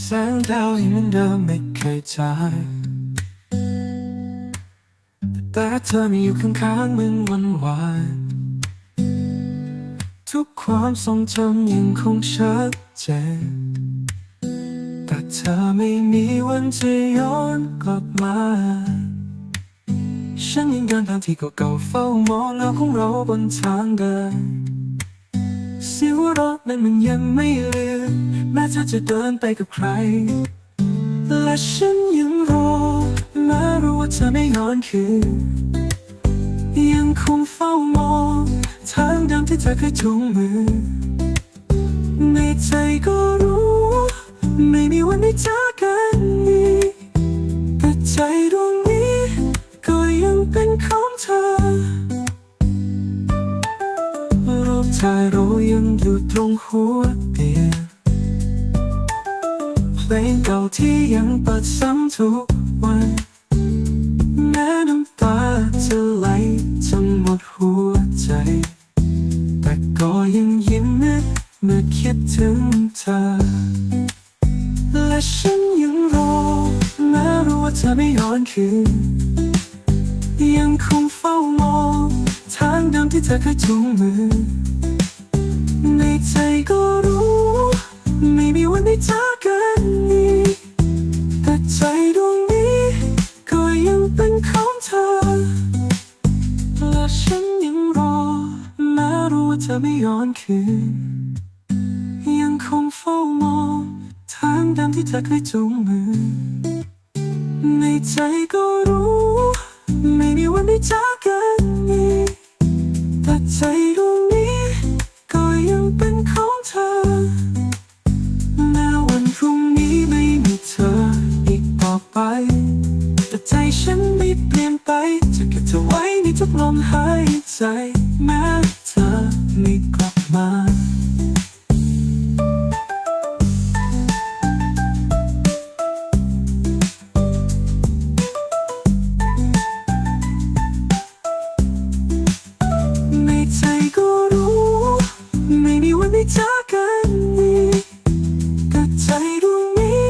แสงดาวยังเหมือนเดิมไม่เคยจางแต่เธอไม่อยู่ข้างๆเหมือนวันวานทุกความทรงจำยังคงชัดเจนแต่เธอไม่มีวันจะย้อนกลับมา ฉันยังเดินทางที่เก่าๆเฝ้ามองแล้วของเราบนทางเดินเสียงหัวราะนั้นมันยังไม่เลือนแม้เธอจะเดินไปกับใคร และฉันยังรอแม้รู้ว่าเธอไม่นอนคืนยังคงเฝ้ามองทางเดิมที่เธอเคยจูงมือ ในใจก็รู้ ไม่มีวันได้จากกันอีกแต่ใจด ของเธอรูปถ่ายเรายังอยู่ตรงหัวเตียงเพลงเก่าที่ยังเปิดซ้ำทุกวันแม้น้ำตาจะไหลจนหมดหัวใจ แต่ก็ยังยิ้มนะเมื่อคิดถึงเธอ และฉันยังรอแม้รู้ว่าเธอไม่ย้อนคืน เดิมที่เธอเคยจูงมือ ในใจก็รู้ ไม่มีวันได้จากกันอีกแต่ใจดวงนี้ ก็ยังเป็นของเธอ และฉันยังรอ แม้รู้ว่าเธอไม่ย้อนคืน ยังคงเฝ้ามองทางเดิมที่เธอเคยจูงมือ ในใจก็รู้ ไม่มีวันได้จากกัน ใจดวงนี้ก็ยังเป็นของเธอ แม้วันพรุ่งนี้ไม่มีเธออีกต่อไป แต่ใจฉันไม่เปลี่ยนไป จะเก็บเธอไว้ในทุกลมหายใจ แม้เธอไม่กลับมา มีวันได้จากันอีกแต่ใจดวงนี้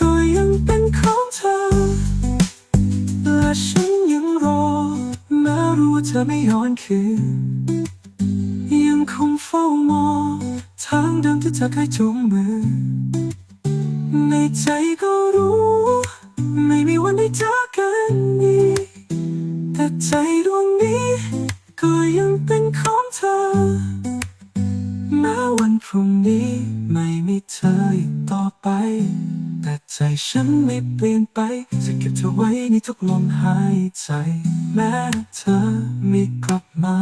ก็ยังเป็นของเธอ และฉันยังรอแม้รู้ว่าเธอไม่ย้อนคืน ยังคงเฝ้ามองทางเดิมที่เธอเคยจูงมือ ในใจก็รู้ ไม่มีวันได้จากันอีกแต่ใจดวงนี้ก็ยังเป็นของเธอ พรุ่งนี้ไม่มีเธออีกต่อไป แต่ใจฉันไม่เปลี่ยนไปจะเก็บเธอไว้ในทุกลมหายใจ แม้เธอไม่กลับมา